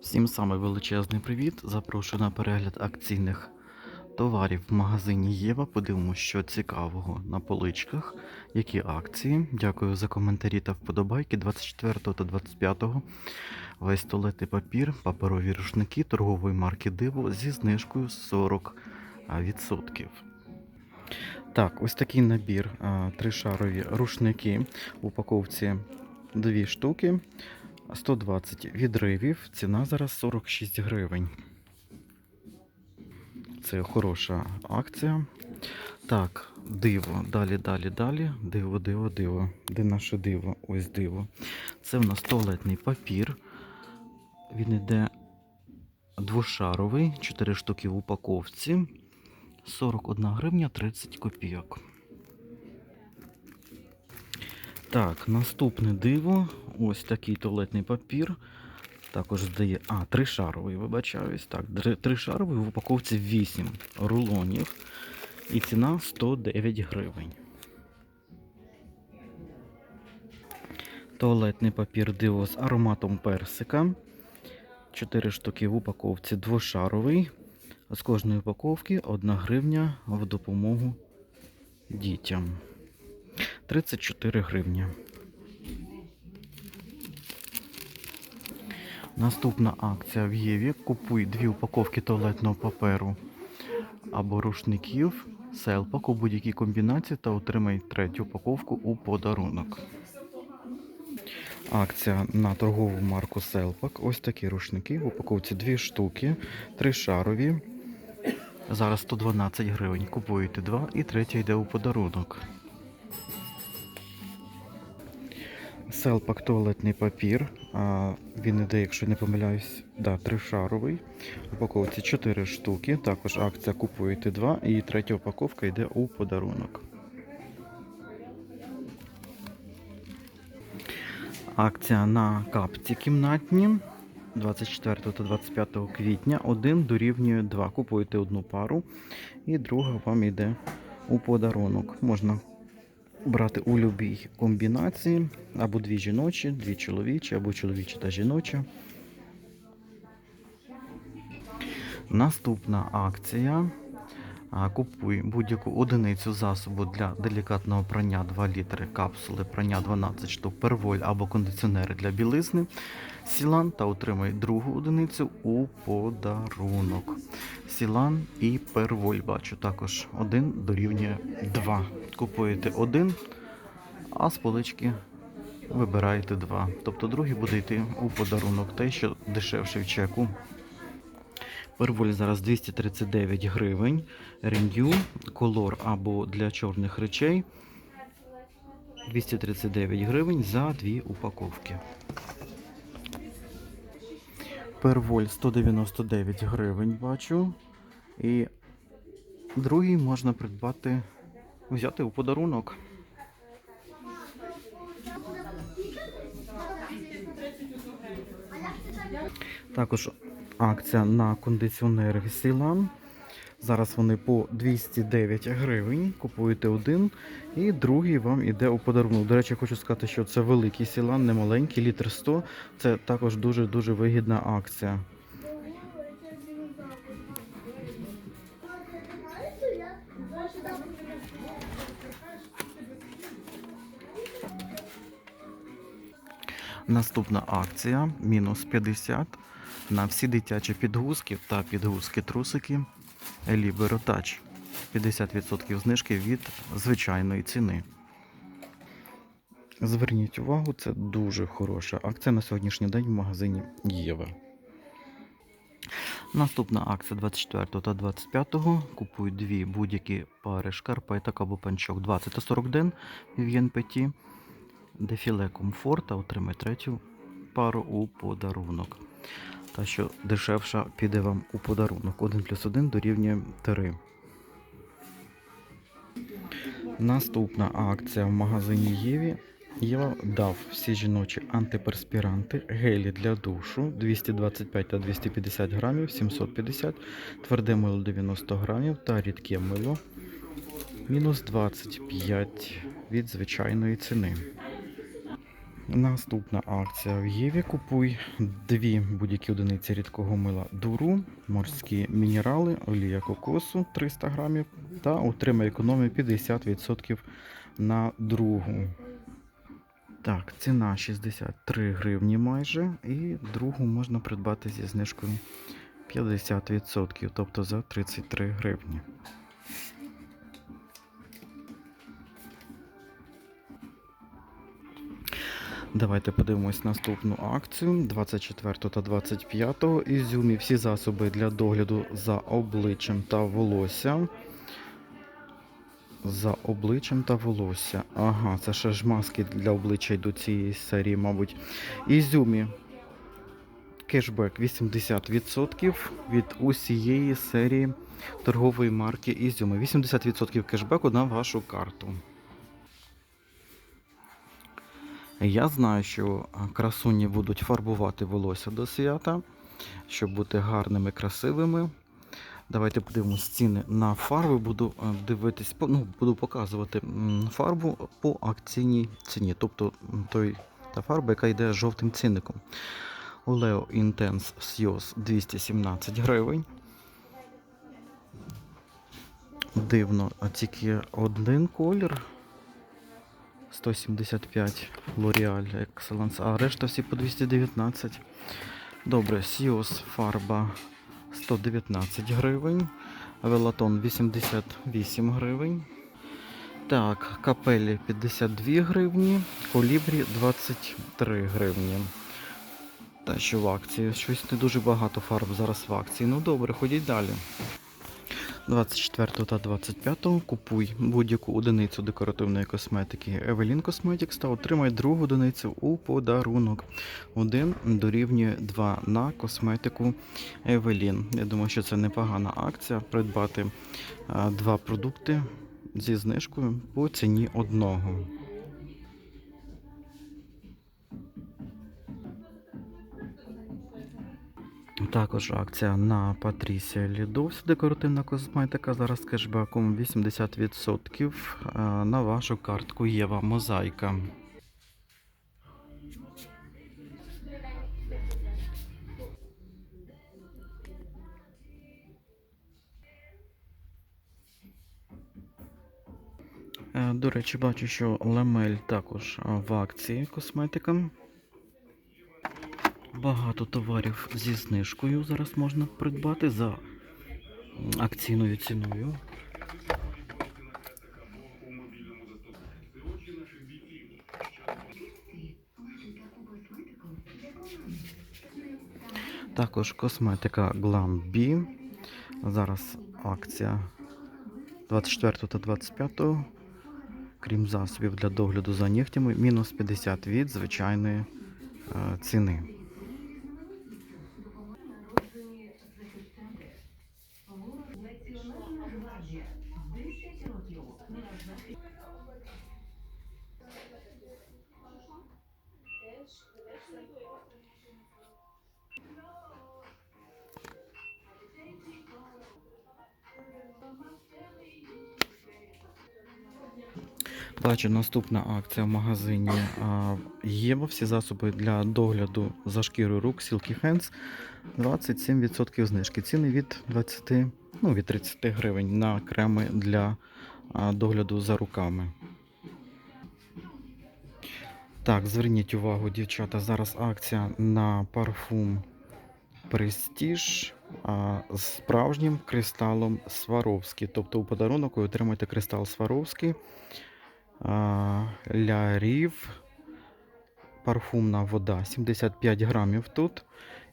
Всім саме величезний привіт. Запрошую на перегляд акційних товарів в магазині Єва. Подивимося, що цікавого на поличках, які акції. Дякую за коментарі та вподобайки. 24 та 25 весь туалетний папір, паперові рушники торгової марки Диво зі знижкою 40%. Так, ось такий набір а, тришарові рушники в упаковці дві штуки. 120 відривів, ціна зараз 46 гривень. Це хороша акція. Так, диво. Далі, далі, далі. Диво, диво, диво. Де наше диво? Ось диво. Це в нас туалетний папір. Він йде двошаровий, 4 штуки в упаковці. 41 гривня 30 копійок. Так, наступне диво. Ось такий туалетний папір. Також здає. А, тришаровий, вибачаюсь. Так, тришаровий в упаковці 8 рулонів. І ціна 109 гривень. Туалетний папір диво з ароматом персика. 4 штуки в упаковці двошаровий. З кожної упаковки 1 гривня в допомогу дітям. 34 гривні. Наступна акція в Єві. Купуй дві упаковки туалетного паперу або рушників селпак у будь-якій комбінації та отримай третю упаковку у подарунок. Акція на торгову марку Селпак. Ось такі рушники. В упаковці дві штуки, три шарові. Зараз 112 гривень. Купуєте два і третя йде у подарунок. Селпак туалетний папір. Він іде, якщо не помиляюсь, да, тришаровий. Упаковці 4 штуки. Також акція купуєте 2 і третя упаковка йде у подарунок. Акція на капці кімнатні 24 та 25 квітня. Один дорівнює 2. Купуєте одну пару і друга вам йде у подарунок. Можна брати у любій комбінації, або дві жіночі, дві чоловічі, або чоловічі та жіночі. Наступна акція. Купуй будь-яку одиницю засобу для делікатного прання 2 літри капсули прання 12 штук перволь або кондиціонери для білизни. Сілан та отримай другу одиницю у подарунок. Сілан і перволь бачу також один дорівнює 2. Купуєте один, а з полички вибираєте два. Тобто другий буде йти у подарунок, те, що дешевше в чеку. Перволь зараз 239 гривень. Рендю, колор або для чорних речей 239 гривень за дві упаковки. Перволь 199 гривень бачу. І другий можна придбати, взяти у подарунок. Також акція на кондиціонери Сілан. Зараз вони по 209 гривень. Купуєте один, і другий вам іде у подарунок. До речі, хочу сказати, що це великий сілан, не маленький, літр 100. Це також дуже-дуже вигідна акція. Наступна акція мінус 50 на всі дитячі підгузки та підгузки-трусики Libero Touch. 50% знижки від звичайної ціни. Зверніть увагу, це дуже хороша акція на сьогоднішній день в магазині Єва. Наступна акція 24 та 25. Купуй дві будь-які пари шкарпеток або панчок 20 та 40 ден в ЄНПТ. Дефіле комфорта отримай третю пару у подарунок. Та що дешевша піде вам у подарунок. 1 плюс 1 дорівнює 3. Наступна акція в магазині Єві. Єва дав всі жіночі антиперспіранти, гелі для душу 225 та 250 грамів, 750, тверде мило 90 грамів та рідке мило мінус 25 від звичайної ціни. Наступна акція в Єві. Купуй дві будь-які одиниці рідкого мила дуру, морські мінерали, олія кокосу 300 грамів та отримай економію 50% на другу. Так, ціна 63 гривні майже, і другу можна придбати зі знижкою 50%, тобто за 33 гривні. Давайте подивимось наступну акцію 24 та 25 ізюмі. Всі засоби для догляду за обличчям та волосся. За обличчям та волосся. Ага, це ще ж маски для обличчя йдуть цієї серії, мабуть. Ізюмі. Кешбек 80% від усієї серії торгової марки Ізюми. 80% кешбеку на вашу карту. Я знаю, що красуні будуть фарбувати волосся до свята, щоб бути гарними, красивими. Давайте подивимось ціни на фарби. Буду е, дивитись, ну, буду показувати фарбу по акційній ціні. Тобто той, та фарба, яка йде жовтим цінником. Oleo Intense Sios 217 гривень. Дивно, а тільки один колір. 175 L'Oreal Excellence, а решта всі по 219. Добре, Sios фарба 119 гривень. Велатон 88 гривень. Так, капелі 52 гривні, колібрі 23 гривні. Та що в акції? Щось не дуже багато фарб зараз в акції. Ну добре, ходіть далі. 24 та 25 купуй будь-яку одиницю декоративної косметики Evelyn Cosmetics та отримай другу одиницю у подарунок. Один дорівнює 2 на косметику Evelyn. Я думаю, що це непогана акція придбати два продукти зі знижкою по ціні одного. Також акція на Patricia Lidos, декоративна косметика. Зараз кешбеком 80% е, на вашу картку Єва Мозаїка. Е, До речі, бачу, що ламель також е, в акції косметика. Багато товарів зі знижкою зараз можна придбати за акційною ціною. Також косметика Glam B. Зараз акція 24 та 25. Крім засобів для догляду за нігтями, мінус 50 від звичайної е, ціни. Бачу, наступна акція в магазині Єва. Всі засоби для догляду за шкірою рук Silky Hands 27% знижки. Ціни від 20, ну, від 30 гривень на креми для догляду за руками. Так, зверніть увагу, дівчата, зараз акція на парфум Prestige з справжнім кристалом Сваровський. Тобто у подарунок ви отримаєте кристал Сваровський. А, Ля Рів. Парфумна вода 75 грамів тут.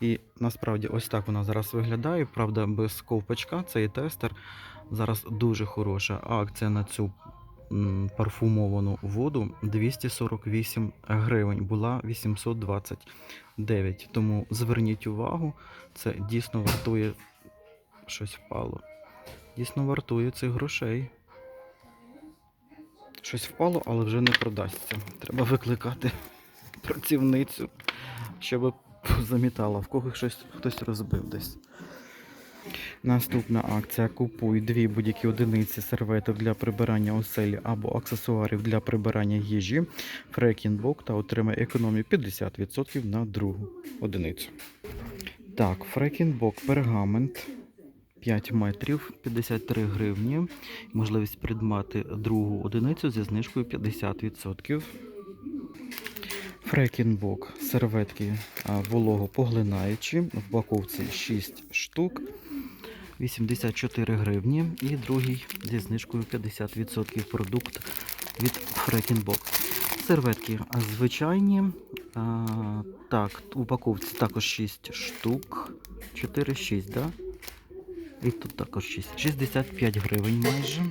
І насправді ось так вона зараз виглядає. Правда, без ковпачка, цей тестер. Зараз дуже хороша акція на цю парфумовану воду 248 гривень. Була 829. Тому зверніть увагу, це дійсно вартує щось впало. Дійсно вартує цих грошей. Щось впало, але вже не продасться. Треба викликати працівницю, щоб замітала, в кого щось хтось розбив десь. Наступна акція Купуй дві будь-які одиниці серветок для прибирання оселі або аксесуарів для прибирання їжі. Фрекінбок та отримай економію 50% на другу одиницю. Так, Фрекінбок пергамент 5 метрів 53 гривні. Можливість придбати другу одиницю зі знижкою 50%. Фрекінбок серветки вологопоглинаючі в упаковці 6 штук. 84 гривні. І другий зі знижкою 50% продукт від Фрекінбок. Серветки звичайні. А, так, в упаковці також 6 штук. 4-6, да? І тут також 6. 65 гривень майже.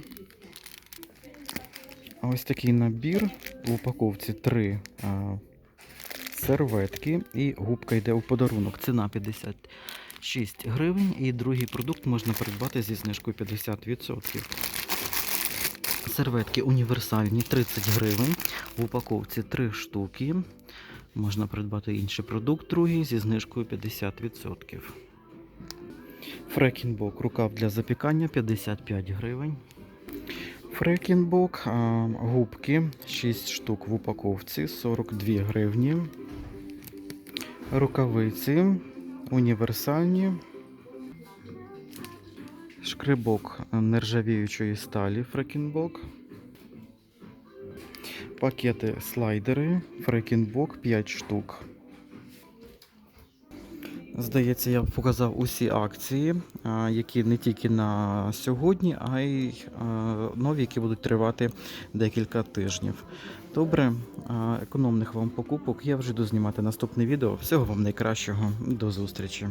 Ось такий набір. В упаковці 3 а, серветки і губка йде у подарунок. Ціна 56 гривень. І другий продукт можна придбати зі знижкою 50%. Серветки універсальні 30 гривень. В упаковці 3 штуки. Можна придбати інший продукт, другий зі знижкою 50%. Фрекінбок рукав для запікання 55 гривень. Фрекінбок, губки 6 штук в упаковці 42 гривні. Рукавиці універсальні. Шкрибок нержавіючої сталі Фрекінбок. Пакети слайдери Фрекінбок 5 штук. Здається, я показав усі акції, які не тільки на сьогодні, а й нові, які будуть тривати декілька тижнів. Добре, економних вам покупок. Я вже йду знімати наступне відео. Всього вам найкращого. До зустрічі.